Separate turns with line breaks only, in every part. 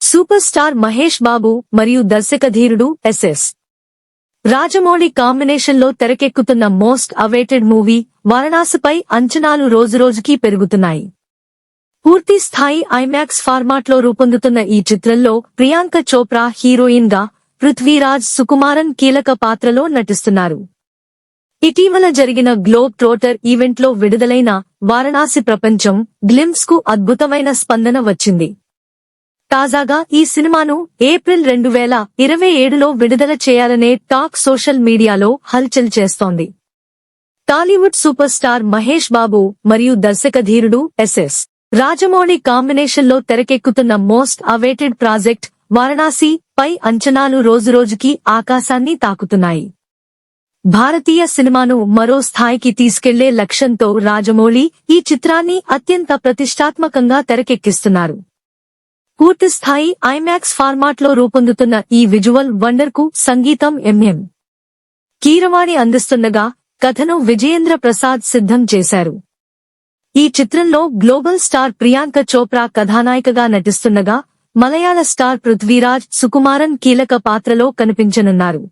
Super star Mahesh Babu మరియు దర్శకధీరుడు SS. Rajamouli కాంబినేషన్లో తెరకెక్కుతున్న మోస్ట్ అవేటెడ్ మూవీ వారణాసిపై అంచనాలు రోజురోజుకీ పెరుగుతున్నాయి. పూర్తి స్థాయి ఐమాక్స్ ఫార్మాట్లో రూపొందుతున్న ఈ చిత్రంలో ప్రియాంక చోప్రా హీరోయిన్గా పృథ్వీరాజ్ సుకుమారన్ కీలక పాత్రలో నటిస్తున్నారు. ఇటీవల జరిగిన గ్లోబ్ ట్రోటర్ ఈవెంట్లో విడుదలైన వారణాసి ప్రపంచం గ్లిమ్స్కు అద్భుతమైన స్పందన వచ్చింది. తాజాగా ఈ సినిమాను ఏప్రిల్ రెండు వేల ఇరవై ఏడులో విడుదల చేయాలనే టాక్ సోషల్ మీడియాలో హల్చల్ చేస్తోంది. Tollywood super star Mahesh Babu మరియు దర్శకధీరుడు ఎస్ఎస్ రాజమౌళి కాంబినేషన్లో తెరకెక్కుతున్న మోస్ట్ అవేటెడ్ ప్రాజెక్ట్ వారణాసి పై అంచనాలు రోజురోజుకి ఆకాశాన్ని తాకుతున్నాయి. భారతీయ సినిమాను మరో స్థాయికి తీసుకెళ్ళే లక్ష్యంతో రాజమౌళి ఈ చిత్రాన్ని అత్యంత ప్రతిష్టాత్మకంగా తెరకెక్కిస్తున్నారు. పూర్తి స్థాయి ఐమాక్స్ ఫార్మాట్లో రూపొందుతున్న ఈ విజువల్ వండర్కు సంగీతం ఎంఎం. కీరవాణి అందిస్తుండగా కథను విజయేంద్ర ప్రసాద్ సిద్ధం చేశారు. ఈ చిత్రంలో గ్లోబల్ స్టార్ ప్రియాంక చోప్రా కథానాయికగా నటిస్తుండగా మలయాళ స్టార్ పృథ్వీరాజ్ సుకుమారన్ కీలక పాత్రలో కనిపించనున్నారు.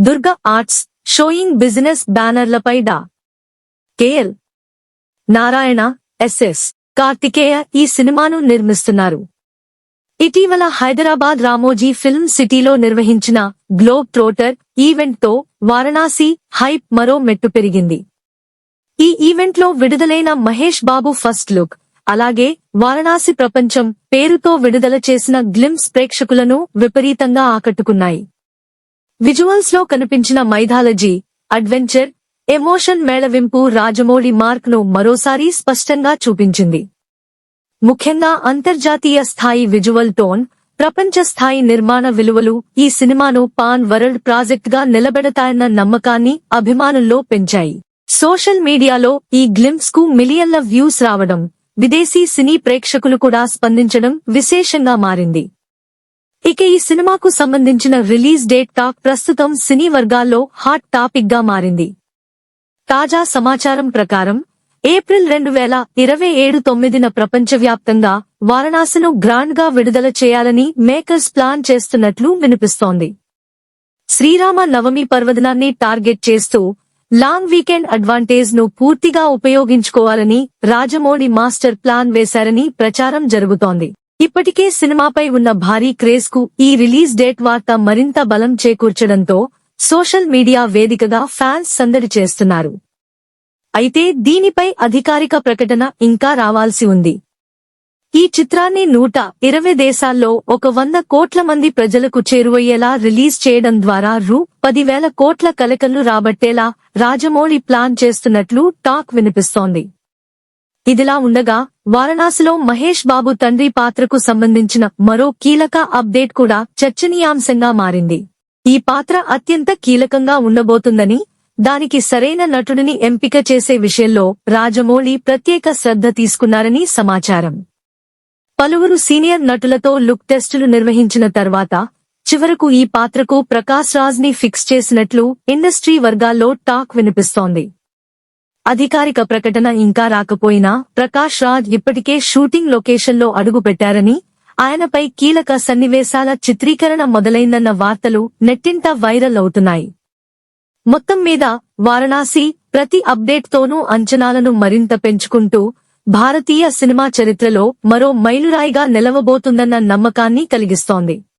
దుర్గ ఆర్ట్స్ షోయింగ్ బిజినెస్ బ్యానర్లపై డా. కేఎల్ నారాయణ ఎస్ఎస్ కార్తికేయ ఈ సినిమాను నిర్మిస్తున్నారు. ఇటీవల హైదరాబాద్ రామోజీ ఫిల్మ్ సిటీలో నిర్వహించిన గ్లోబ్ ట్రోటర్ ఈవెంట్తో వారణాసి హైప్ మరో మెట్టు పెరిగింది. ఈ ఈవెంట్లో విడుదలైన మహేష్ బాబు ఫస్ట్ లుక్ అలాగే వారణాసి ప్రపంచం పేరుతో విడుదల చేసిన గ్లిమ్స్ ప్రేక్షకులను విపరీతంగా ఆకట్టుకున్నాయి. విజువల్స్లో కనిపించిన మైథాలజీ అడ్వెంచర్ ఎమోషన్ మేళవింపు రాజమౌళి మార్క్ను మరోసారి స్పష్టంగా చూపించింది. ముఖ్యంగా అంతర్జాతీయ స్థాయి విజువల్ టోన్ ప్రపంచ స్థాయి నిర్మాణ విలువలు ఈ సినిమాను పాన్ వరల్డ్ ప్రాజెక్ట్గా నిలబెడతాయన్న నమ్మకాన్ని అభిమానుల్లో పెంచాయి. సోషల్ మీడియాలో ఈ గ్లిమ్స్కు మిలియన్ల వ్యూస్ రావడం విదేశీ సినీ ప్రేక్షకులు కూడా స్పందించడం విశేషంగా మారింది. ఇక ఈ సినిమాకు సంబంధించిన రిలీజ్ డేట్ టాక్ ప్రస్తుతం సినీ వర్గాల్లో హాట్ టాపిక్గా మారింది. తాజా సమాచారం ప్రకారం ఏప్రిల్ రెండు వేల ఇరవై ఏడు తొమ్మిదిన ప్రపంచవ్యాప్తంగా వారణాసిను గ్రాండ్గా విడుదల చేయాలని మేకర్స్ ప్లాన్ చేస్తున్నట్లు వినిపిస్తోంది. శ్రీరామ నవమి పర్వదినాన్ని టార్గెట్ చేస్తూ లాంగ్ వీకెండ్ అడ్వాంటేజ్ను పూర్తిగా ఉపయోగించుకోవాలని రాజమౌళి మాస్టర్ ప్లాన్ వేశారని ప్రచారం జరుగుతోంది. ఇప్పటికే సినిమాపై ఉన్న భారీ క్రేజ్కు ఈ రిలీజ్ డేట్ వార్త మరింత బలం చేకూర్చడంతో సోషల్ మీడియా వేదికగా ఫ్యాన్స్ సందడి చేస్తున్నారు. అయితే దీనిపై అధికారిక ప్రకటన ఇంకా రావాల్సి ఉంది. ఈ చిత్రాన్ని నూట ఇరవై దేశాల్లో ఒక వంద కోట్ల మంది ప్రజలకు చేరువయ్యేలా రిలీజ్ చేయడం ద్వారా రూ. పదివేల కోట్ల కలకలు రాబట్టేలా రాజమౌళి ప్లాన్ చేస్తున్నట్లు టాక్ వినిపిస్తోంది. ఇదిలా ఉండగా వారణాసిలో మహేష్ బాబు తండ్రి పాత్రకు సంబంధించిన మరో కీలక అప్డేట్ కూడా చర్చనీయాంశంగా మారింది. ఈ పాత్ర అత్యంత కీలకంగా ఉండబోతుందని దానికి సరైన నటుడిని ఎంపిక చేసే విషయంలో రాజమౌళి ప్రత్యేక శ్రద్ధ తీసుకున్నారని సమాచారం. పలువురు సీనియర్ నటులతో లుక్ టెస్టులు నిర్వహించిన తర్వాత చివరకు ఈ పాత్రకు ప్రకాశ్ రాజ్ని ఫిక్స్ చేసినట్లు ఇండస్ట్రీ వర్గాల్లో టాక్ వినిపిస్తోంది. అధికారిక ప్రకటన ఇంకా రాకపోయినా ప్రకాష్ రాజ్ ఇప్పటికే షూటింగ్ లొకేషన్లో అడుగుపెట్టారని ఆయనపై కీలక సన్నివేశాల చిత్రీకరణ మొదలైందన్న వార్తలు నెట్టింట వైరల్ అవుతున్నాయి. మొత్తం మీద వారణాసి ప్రతి అప్డేట్ తోనూ అంచనాలను మరింత పెంచుకుంటూ భారతీయ సినిమా చరిత్రలో మరో మైలురాయిగా నిలవబోతుందన్న నమ్మకాన్ని కలిగిస్తోంది.